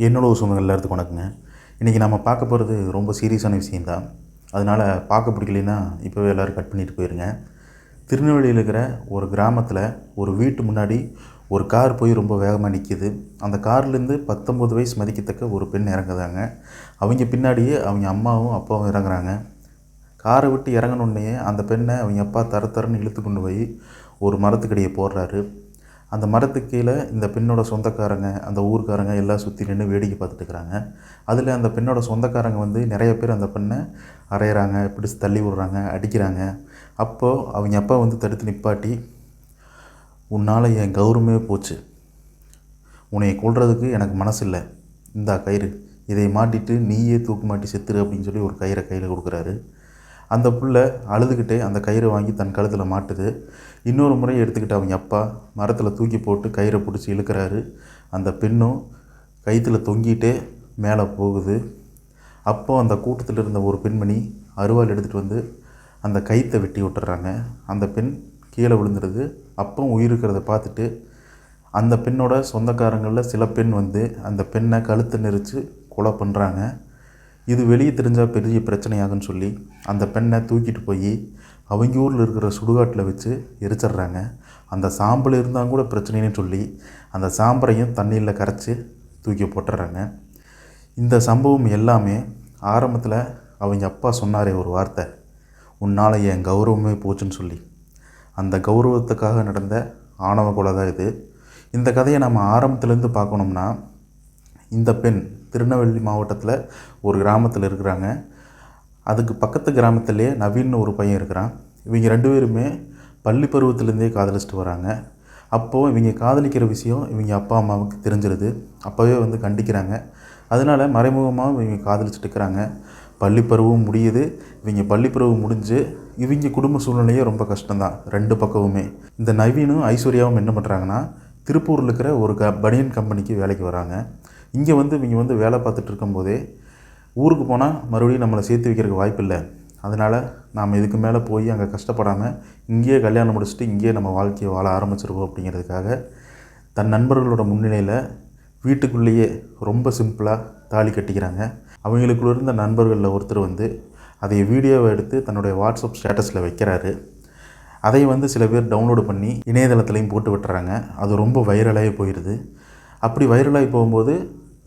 என்னோட ஒரு சொந்தங்கள் எல்லாத்துக்கும் வணக்கங்க இன்றைக்கி நம்ம பார்க்க போகிறது ரொம்ப சீரியஸான விஷயந்தான் அதனால் பார்க்க பிடிக்கலைன்னா இப்போவே எல்லோரும் கட் பண்ணிட்டு போயிருங்க. திருநெல்வேலியில் இருக்கிற ஒரு கிராமத்தில் ஒரு வீட்டு முன்னாடி ஒரு கார் போய் ரொம்ப வேகமாக நிற்கிது அந்த கார்லேருந்து பத்தொம்பது வயசு மதிக்கத்தக்க ஒரு பெண் இறங்குதாங்க அவங்க பின்னாடியே அவங்க அம்மாவும் அப்பாவும் இறங்குறாங்க. காரை விட்டு இறங்கினோடனே அந்த பெண்ணை அவங்க அப்பா தர தரன்னு இழுத்து கொண்டு போய் ஒரு மரத்துக்கடியை போடுறாரு. அந்த மரத்துக்கு கீழே இந்த பெண்ணோட சொந்தக்காரங்க அந்த ஊர்க்காரங்க எல்லாம் சுற்றி நின்று வேடிக்கை பார்த்துட்டு இருக்கிறாங்க அதில் அந்த பெண்ணோட சொந்தக்காரங்க வந்து நிறைய பேர் அந்த பெண்ணை அரையிறாங்க பிடிச்சி தள்ளி விடுறாங்க அடிக்கிறாங்க. அப்போது அவங்க அப்பா வந்து தடுத்து நிப்பாட்டி உன்னால் என் கௌரவமே போச்சு. உன்னை கொள்றதுக்கு எனக்கு மனசு இல்லை இந்தா கயிறு. இதை மாட்டிட்டு நீயே தூக்கு மாட்டி செத்துரு அப்படின்னு சொல்லி ஒரு கயிறை கையில் கொடுக்குறாரு. அந்த புள்ள அழுதுகிட்டே அந்த கயிறை வாங்கி தன் கழுத்தில் மாட்டுது. இன்னொரு முறை எடுத்துக்கிட்டு அவங்க அப்பா மரத்தில் தூக்கி போட்டு கயிறை பிடிச்சி இழுக்கிறாரு. அந்த பெண்ணும் கயிற்றுல தொங்கிட்டே மேலே போகுது. அப்போ அந்த கூட்டத்தில் இருந்த ஒரு பெண்மணி அருவாள் எடுத்துகிட்டு வந்து அந்த கயிற்றை வெட்டி விட்டுறாங்க. அந்த பெண் கீழே விழுந்துடுது அப்போ உயிர் இருக்கிறத பார்த்துட்டு அந்த பெண்ணோட சொந்தக்காரங்களில் சில பெண் வந்து அந்த பெண்ணை கழுத்தை நெரிச்சு கொலை பண்ணுறாங்க இது வெளியே தெரிஞ்சால் பெரிய பிரச்சனையாகுன்னு சொல்லி அந்த பெண்ணை தூக்கிட்டு போய் அவங்க ஊரில் இருக்கிற சுடுகாட்டில் வச்சு எரிச்சிடுறாங்க. அந்த சாம்பல் இருந்தால் கூட பிரச்சனைன்னு சொல்லி அந்த சாம்பரையும் தண்ணியில் கரைச்சி தூக்கி போட்டுடுறாங்க. இந்த சம்பவம் எல்லாமே ஆரம்பத்தில் அவங்க அப்பா சொன்னாரே ஒரு வார்த்தை உன்னால் என் கௌரவமே போச்சுன்னு சொல்லி. அந்த கௌரவத்துக்காக நடந்த ஆணவ கொலை தான் இது. இந்த கதையை நம்ம ஆரம்பத்துலேருந்து பார்க்கணும்னா இந்த பெண் திருநெல்வேலி மாவட்டத்தில் ஒரு கிராமத்தில் இருக்கிறாங்க. அதுக்கு பக்கத்து கிராமத்திலே நவீன்னு ஒரு பையன் இருக்கிறான். இவங்க ரெண்டு பேருமே பள்ளி பருவத்திலேருந்தே காதலிச்சிட்டு வராங்க. அப்போது இவங்க காதலிக்கிற விஷயம் இவங்க அப்பா அம்மாவுக்கு தெரிஞ்சிருது. அப்போவே வந்து கண்டிக்கிறாங்க. அதனால் மறைமுகமாக இவங்க காதலிச்சுட்டு இருக்கிறாங்க. பள்ளிப்பருவம் முடியுது. இவங்க பள்ளிப்பருவம் முடிஞ்சு இவங்க குடும்ப சூழ்நிலையே ரொம்ப கஷ்டம்தான் ரெண்டு பக்கமுமே. இந்த நவீனும் ஐஸ்வர்யாவும் என்ன பண்ணுறாங்கன்னா திருப்பூரில் இருக்கிற ஒரு க பனியன் கம்பெனிக்கு வேலைக்கு வராங்க. இங்கே வந்து இவங்க வந்து வேலை பார்த்துட்டு இருக்கும்போதே ஊருக்கு போனால் மறுபடியும் நம்மளை சேர்த்து வைக்கிறதுக்கு வாய்ப்பு இல்லை. அதனால் நாம் இதுக்கு மேலே போய் அங்கே கஷ்டப்படாமல் இங்கேயே கல்யாணம் முடிச்சுட்டு இங்கேயே நம்ம வாழ்க்கையை வாழ ஆரம்பிச்சிருவோம் அப்படிங்கிறதுக்காக தன் நண்பர்களோட முன்னிலையில் வீட்டுக்குள்ளேயே ரொம்ப சிம்பிளாக தாலி கட்டிக்கிறாங்க. அவங்களுக்குள்ள இருந்த நண்பர்களில் ஒருத்தர் வந்து அதை வீடியோவை எடுத்து தன்னுடைய வாட்ஸ்அப் ஸ்டேட்டஸில் வைக்கிறாரு. அதை வந்து சில பேர் டவுன்லோடு பண்ணி இணையதளத்துலையும் போட்டு விட்டுறாங்க. அது ரொம்ப வைரலாகி போயிடுது அப்படி வைரலாகி போகும்போது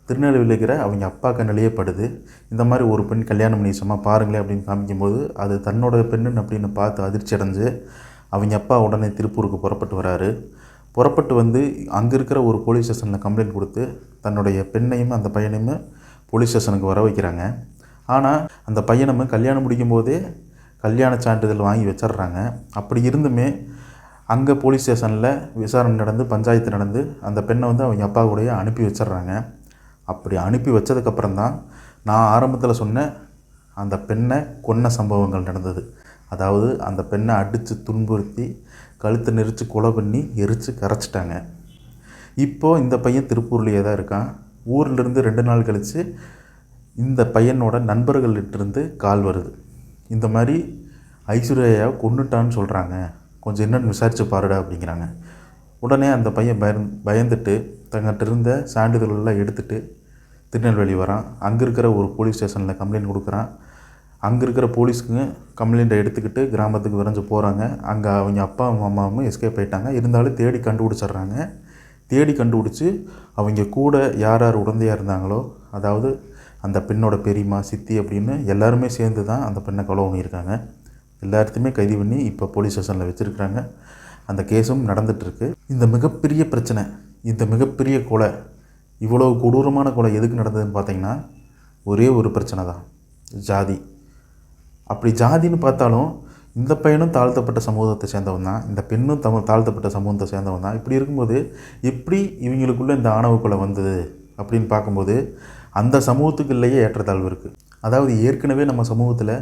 திருநெல்வேலியில் இருக்கிற அவங்க அப்பா கண்ணிலேயே படுது. இந்த மாதிரி ஒரு பெண் கல்யாணம் பண்ணி சும்மா பாருங்களேன் அப்படின்னு காமிக்கும்போது அது தன்னோட பெண்ணுன்னு அப்படின்னு பார்த்து அதிர்ச்சி அடைஞ்சு அவங்க அப்பா உடனே திருப்பூருக்கு புறப்பட்டு வராரு. புறப்பட்டு வந்து அங்கே இருக்கிற ஒரு போலீஸ் ஸ்டேஷனில் கம்ப்ளைண்ட் கொடுத்து தன்னுடைய பெண்ணையும் அந்த பையனையும் போலீஸ் ஸ்டேஷனுக்கு வர வைக்கிறாங்க. ஆனால் அந்த பையனும் கல்யாணம் முடிக்கும் போதே கல்யாண சான்றிதழ் வாங்கி வச்சிடுறாங்க. அப்படி இருந்துமே அங்கே போலீஸ் ஸ்டேஷனில் விசாரணை நடந்து பஞ்சாயத்து நடந்து அந்த பெண்ணை வந்து அவங்க அப்பா கூடயே அனுப்பி வச்சிடுறாங்க. அப்படி அனுப்பி வச்சதுக்கப்புறம் தான் நான் ஆரம்பத்தில் சொன்ன அந்த பெண்ணை கொன்ன சம்பவங்கள் நடந்தது. அதாவது அந்த பெண்ணை அடித்து துன்புறுத்தி கழுத்தை நெரிச்சு கொலை பண்ணி எரித்து கரைச்சிட்டாங்க. இப்போது இந்த பையன் திருப்பூர்லேயே தான் இருக்கான். ஊர்லேருந்து ரெண்டு நாள் கழித்து இந்த பையனோட நண்பர்கள்கிட்டருந்து கால் வருது. இந்த மாதிரி ஐஸ்வர்யாவை கொண்டுட்டான்னு சொல்கிறாங்க கொஞ்சம் என்னென்னு விசாரித்து பாருடா அப்படிங்கிறாங்க. உடனே அந்த பையன் பயந் பயந்துட்டு தங்கிட்ட இருந்த சான்றிதழ்லாம் எடுத்துகிட்டு திருநெல்வேலி வரான். அங்கே இருக்கிற ஒரு போலீஸ் ஸ்டேஷனில் கம்ப்ளைண்ட் கொடுக்குறான். அங்கே இருக்கிற போலீஸுக்கு கம்ப்ளைண்ட்டை எடுத்துக்கிட்டு கிராமத்துக்கு விரைஞ்சு போகிறாங்க அங்கே அவங்க அப்பா அம்மாவும் எஸ்கேப் ஆகிட்டாங்க இருந்தாலும் தேடி கண்டுபிடிச்சிட்றாங்க. தேடி கண்டுபிடிச்சி அவங்க கூட யார் யார் உடந்தையாக இருந்தாங்களோ அதாவது அந்த பெண்ணோட பெரியம்மா சித்தி அப்படின்னு எல்லாருமே சேர்ந்து தான் அந்த பெண்ணை கொலை பண்ணியிருக்காங்க. எல்லாத்தையுமே கைது பண்ணி இப்போ போலீஸ் ஸ்டேஷனில் வச்சுருக்குறாங்க. அந்த கேஸும் நடந்துகிட்ருக்கு இந்த மிகப்பெரிய பிரச்சனை இந்த மிகப்பெரிய கொலை இவ்வளோ கொடூரமான கொலை எதுக்கு நடந்ததுன்னு பார்த்தீங்கன்னா ஒரே ஒரு பிரச்சனை தான் ஜாதி. அப்படி ஜாதின்னு பார்த்தாலும் இந்த பையனும் தாழ்த்தப்பட்ட சமூகத்தை சேர்ந்தவன் தான் இந்த பெண்ணும் தம தாழ்த்தப்பட்ட சமூகத்தை சேர்ந்தவன் தான். இப்படி இருக்கும்போது எப்படி இவங்களுக்குள்ளே இந்த ஆணவ கொலை வந்தது அப்படின்னு பார்க்கும்போது அந்த சமூகத்துக்குள்ளேயே ஏற்றத்தாழ்வு இருக்குது அதாவது ஏற்கனவே நம்ம சமூகத்தில்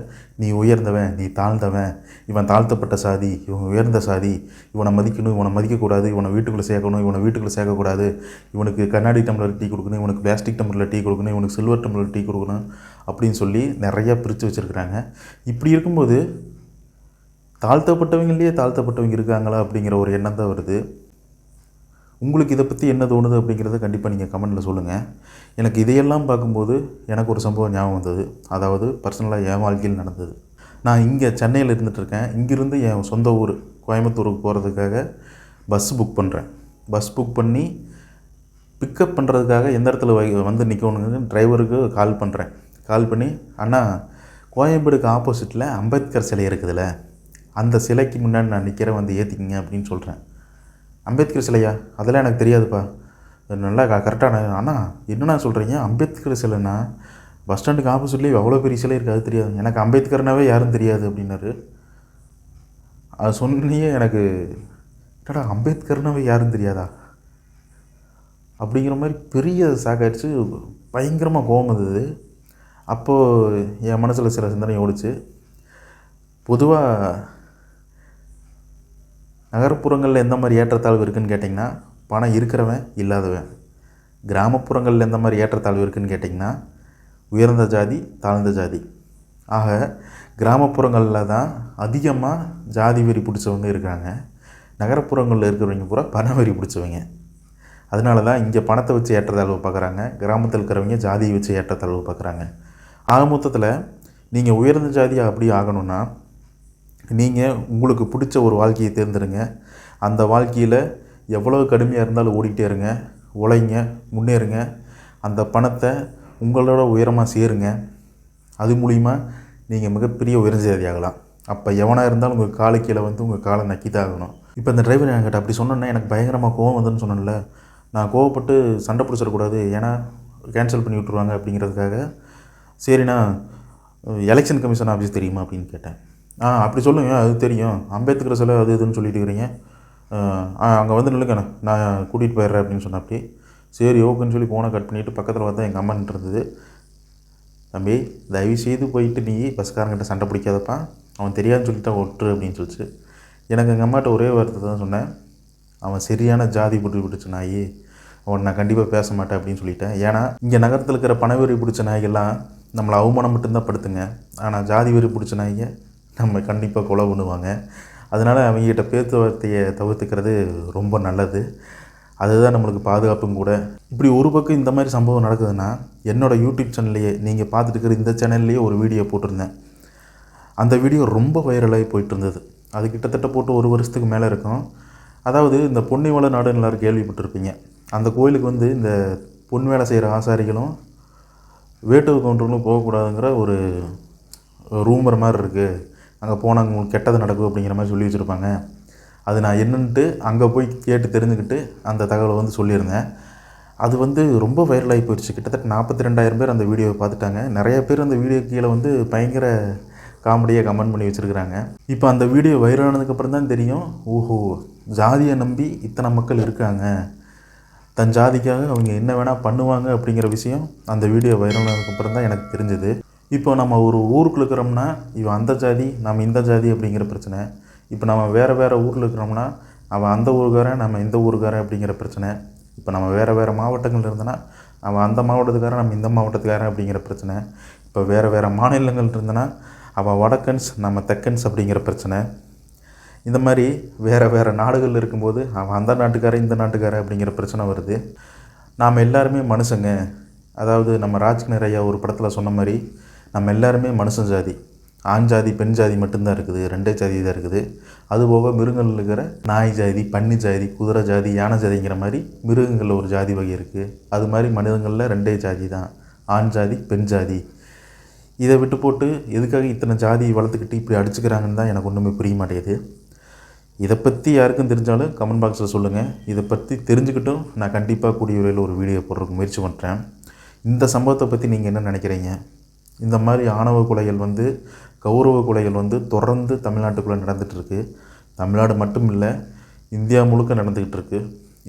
நீ உயர்ந்தவன் நீ தாழ்ந்தவன் இவன் தாழ்த்தப்பட்ட சாதி இவன் உயர்ந்த சாதி இவனை மதிக்கணும் இவனை மதிக்கக்கூடாது இவனை வீட்டுக்குள்ளே சேர்க்கணும் இவனை வீட்டுக்குள்ளே சேர்க்கக்கூடாது இவனுக்கு கண்ணாடி டம்ளர் டீ கொடுக்கணும் இவனுக்கு பிளாஸ்டிக் டம்ளரில் டீ கொடுக்கணும் இவனுக்கு சில்வர் டம்ளர் டீ கொடுக்கணும் அப்படின்னு சொல்லி நிறையா பிரித்து வச்சுருக்குறாங்க. இப்படி இருக்கும்போது தாழ்த்தப்பட்டவங்களையே தாழ்த்தப்பட்டவங்க இருக்காங்களா அப்படிங்கிற ஒரு எண்ணம் தான் வருது. உங்களுக்கு இதை பற்றி என்ன தோணுது அப்படிங்கிறத கண்டிப்பாக நீங்கள் கமெண்ட்டில் சொல்லுங்கள் எனக்கு இதையெல்லாம் பார்க்கும்போது எனக்கு ஒரு சம்பவம் ஞாபகம் வந்தது. அதாவது பர்சனலாக என் வாழ்க்கையில் நடந்தது. நான் இங்கே சென்னையில் இருந்துகிட்ருக்கேன் இங்கிருந்து என் சொந்த ஊர் கோயம்புத்தூருக்கு போகிறதுக்காக பஸ் புக் பண்ணுறேன் பஸ் புக் பண்ணி பிக்கப் பண்ணுறதுக்காக எந்த இடத்துல வை வந்து நிற்கணுங்க டிரைவருக்கு கால் பண்ணுறேன் கால் பண்ணி அண்ணா கோயம்பேடுக்கு ஆப்போசிட்டில் அம்பேத்கர் சிலை இருக்குதுல்ல அந்த சிலைக்கு முன்னாடி நான் நிற்கிறேன் வந்து ஏற்றிக்கிங்க அப்படின்னு சொல்கிறேன் அம்பேத்கர் சிலையா? அதெல்லாம் எனக்கு தெரியாதுப்பா. நல்லா க கரெக்டான அண்ணா என்னண்ணா சொல்கிறீங்க அம்பேத்கர் சிலைன்னா பஸ் ஸ்டாண்டுக்கு ஆப்போசிட்லேயே எவ்வளோ பெரிய சிலை இருக்குது அது தெரியாது. எனக்கு அம்பேத்கர்னாவே யாரும் தெரியாது அப்படின்னாரு. அது சொன்னியே எனக்கு என்னடா அம்பேத்கர்னாவே யாரும் தெரியாதா? அப்படிங்கிற மாதிரி பெரிய சாக்காயிடுச்சு. பயங்கரமாக கோவம் வந்தது. அப்போது என் மனசில் சில சிந்தனை ஓடிச்சு. பொதுவாக நகர்ப்புறங்களில் எந்த மாதிரி ஏற்றத்தாழ்வு இருக்குதுன்னு கேட்டிங்கன்னா பணம் இருக்கிறவன் இல்லாதவன். கிராமப்புறங்களில் எந்த மாதிரி ஏற்றத்தாழ்வு இருக்குதுன்னு கேட்டிங்கன்னா உயர்ந்த ஜாதி தாழ்ந்த ஜாதி. ஆக கிராமப்புறங்களில் தான் அதிகமாக ஜாதி வெறி பிடிச்சவங்க இருக்காங்க. நகரப்புறங்களில் இருக்கிறவங்க பூரா பண வெறி பிடிச்சவங்க. அதனால தான் இங்கே பணத்தை வச்சு ஏற்றத்தாழ்வு பார்க்குறாங்க கிராமத்தில் இருக்கிறவங்க ஜாதியை வச்சு ஏற்றத்தாழ்வு பார்க்குறாங்க ஆக மொத்தத்தில் நீங்கள் உயர்ந்த ஜாதியாக அப்படி ஆகணும்னா நீங்கள் உங்களுக்கு பிடிச்ச ஒரு வாழ்க்கையை தேர்ந்தெடுங்க. அந்த வாழ்க்கையில் எவ்வளோ கடுமையாக இருந்தாலும் ஓடிக்கிட்டே இருங்க. உழைங்க முன்னேறுங்க. அந்த பணத்தை உங்களோட உயரமாக சேருங்க. அது மூலிமா நீங்கள் மிகப்பெரிய உயர்ந்த ஆகலாம். அப்போ எவனாக இருந்தாலும் உங்கள் காலு கீழே வந்து உங்கள் காலை நக்கி தான் ஆகணும். இப்போ இந்த டிரைவர் என்கிட்ட அப்படி சொன்னோன்னா எனக்கு பயங்கரமாக கோவம் வந்துன்னு சொன்னேன்ல. நான் கோவப்பட்டு சண்டை பிடிச்சிடக்கூடாது ஏன்னா கேன்சல் பண்ணி விட்ருவாங்க அப்படிங்கிறதுக்காக. சரிண்ணா எலெக்ஷன் கமிஷன் ஆஃபீஸ் தெரியுமா அப்படின்னு கேட்டேன். ஆ அப்படி சொல்லுங்க. அது தெரியும். அம்பேத்கர் சிலை அது இதுன்னு சொல்லிட்டு இருக்கிறீங்க ஆ அங்கே வந்து நில்லுங்கண்ணா நான் கூட்டிகிட்டு போயிடுறேன் அப்படின்னு சொன்னாப்படி சரி ஓகேன்னு சொல்லி ஃபோனை கட் பண்ணிவிட்டு பக்கத்தில் பார்த்தா எங்கள் அம்மா இருந்தது. தம்பி தயவு செய்து போயிட்டு நீ பஸ்காரங்கிட்ட சண்டை பிடிக்காதப்பா. அவன் தெரியாதுன்னு சொல்லிட்டு ஒட்டுரு அப்படின்னு சொல்லிச்சு. எனக்கு எங்கள் அம்மாட்ட ஒரே வார்த்தை தான் சொன்னேன். அவன் சரியான ஜாதி புட்டி பிடிச்ச நாய். அவன் நான் கண்டிப்பாக பேச மாட்டேன் அப்படின்னு சொல்லிட்டேன். ஏன்னா இங்கே நகரத்தில் இருக்கிற பணவெறி பிடிச்ச நாய்கள்லாம் நம்மளை அவமானம் மட்டும்தான் படுத்துங்க. ஆனால் ஜாதி வெறி பிடிச்ச நாய்ங்க நம்ம கண்டிப்பாக கொலை பண்ணுவாங்க. அதனால் அவங்ககிட்ட பேச்சுவார்த்தையை தவிர்த்துக்கிறது ரொம்ப நல்லது. அதுதான் நம்மளுக்கு பாதுகாப்பும் கூட. இப்படி ஒரு பக்கம் இந்த மாதிரி சம்பவம் நடக்குதுன்னா என்னோடய யூடியூப் சேனல்லையே நீங்கள் பார்த்துட்டு இருக்கிற இந்த சேனல்லையே ஒரு வீடியோ போட்டிருந்தேன். அந்த வீடியோ ரொம்ப வைரலாகி போயிட்டு இருந்தது அது கிட்டத்தட்ட போட்டு ஒரு வருஷத்துக்கு மேலே இருக்கும். அதாவது இந்த பொன்னிவள நாடுன்னு எல்லோரும் கேள்விப்பட்டிருப்பீங்க. அந்த கோயிலுக்கு வந்து இந்த பொன் வேலை செய்கிற ஆசாரிகளும் வேட்டுவ கவுண்டர்களும் போகக்கூடாதுங்கிற ஒரு ரூமர் மாதிரி இருக்குது அங்கே போனால் உங்களுக்கு கெட்டது நடக்கும் அப்படிங்கிற மாதிரி சொல்லி வச்சுருப்பாங்க. அது நான் என்னன்ட்டு அங்கே போய் கேட்டு தெரிஞ்சுக்கிட்டு அந்த தகவலை வந்து சொல்லியிருந்தேன். அது வந்து ரொம்ப வைரலாகி போயிடுச்சு. கிட்டத்தட்ட நாற்பத்தி ரெண்டாயிரம் பேர் அந்த வீடியோவை பார்த்துட்டாங்க. நிறைய பேர் அந்த வீடியோ கீழே வந்து பயங்கர காமெடியாக கமெண்ட் பண்ணி வச்சுருக்கிறாங்க. இப்போ அந்த வீடியோ வைரலானதுக்கப்புறம் தான் தெரியும். ஓஹோ ஜாதியை நம்பி இத்தனை மக்கள் இருக்காங்க. தன் ஜாதிக்காக அவங்க என்ன வேணால் பண்ணுவாங்க அப்படிங்கிற விஷயம் அந்த வீடியோ வைரலானதுக்கப்புறம் தான் எனக்கு தெரிஞ்சது. இப்போ நம்ம ஒரு ஊருக்குள்ள இருக்கிறோம்னா இவன் அந்த ஜாதி நம்ம இந்த ஜாதி அப்படிங்கிற பிரச்சனை. இப்போ நம்ம வேறு வேறு ஊரில் இருக்கிறோம்னா அவன் அந்த ஊருக்காரன் நம்ம இந்த ஊருக்காரன் அப்படிங்கிற பிரச்சனை. இப்போ நம்ம வேறு வேறு மாவட்டங்கள் இருந்தனா அவன் அந்த மாவட்டத்துக்காரன் நம்ம இந்த மாவட்டத்துக்காரன் அப்படிங்கிற பிரச்சனை. இப்போ வேறு வேறு மாநிலங்கள் இருந்தனா அவன் வடக்கன்ஸ் நம்ம தெக்கன்ஸ் அப்படிங்கிற பிரச்சனை. இந்த மாதிரி வேறு வேறு நாடுகள் இருக்கும்போது அவன் அந்த நாட்டுக்காரன் இந்த நாட்டுக்காரன் அப்படிங்கிற பிரச்சனை வருது. நாம் எல்லாருமே மனுஷங்க. அதாவது நம்ம ராஜ்கிணர் ஐயா ஒரு படத்தில் சொன்ன மாதிரி நம்ம எல்லாருமே மனுஷன் ஜாதி. ஆண் ஜாதி பெண் ஜாதி மட்டும்தான் இருக்குது. ரெண்டே ஜாதி தான் இருக்குது அதுபோக மிருகங்கள் இருக்கிற நாய் ஜாதி பன்னி ஜாதி குதிரை ஜாதி யானை ஜாதிங்கிற மாதிரி மிருகங்களில் ஒரு ஜாதி வகை இருக்குது அது மாதிரி மனிதங்களில் ரெண்டே ஜாதி தான் ஆண் ஜாதி பெண் ஜாதி. இதை விட்டு போட்டு எதுக்காக இத்தனை ஜாதி வளர்த்துக்கிட்டு இப்படி அடிச்சுக்கிறாங்கன்னு தான் எனக்கு ஒன்றுமே புரிய மாட்டேங்குது. இதை பற்றி யாருக்கும் தெரிஞ்சாலும் கமெண்ட் பாக்ஸில் சொல்லுங்கள் இதை பற்றி தெரிஞ்சுக்கிட்டும் நான் கண்டிப்பாக கூடிய விரைவில் ஒரு வீடியோ போடுறதுக்கு முயற்சி பண்ணுறேன் இந்த சம்பவத்தை பற்றி நீங்கள் என்ன நினைக்கிறீங்க? இந்த மாதிரி ஆணவ கொலைகள் வந்து கௌரவ கொலைகள் வந்து தொடர்ந்து தமிழ்நாட்டுக்குள்ளே நடந்துகிட்ருக்கு தமிழ்நாடு மட்டும் இல்லை இந்தியா முழுக்க நடந்துக்கிட்டு இருக்கு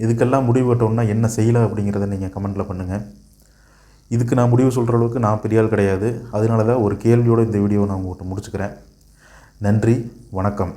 இதுக்கெல்லாம் முடிவு கட்டணும்னா என்ன செய்யலை அப்படிங்கிறத நீங்கள் கமெண்ட்டில் பண்ணுங்கள் இதுக்கு நான் முடிவு சொல்கிற அளவுக்கு நான் பெரிய ஆள் கிடையாது. அதனால தான் ஒரு கேள்வியோடு இந்த வீடியோவை நான் உங்கள்கிட்ட முடிச்சுக்கிறேன். நன்றி வணக்கம்.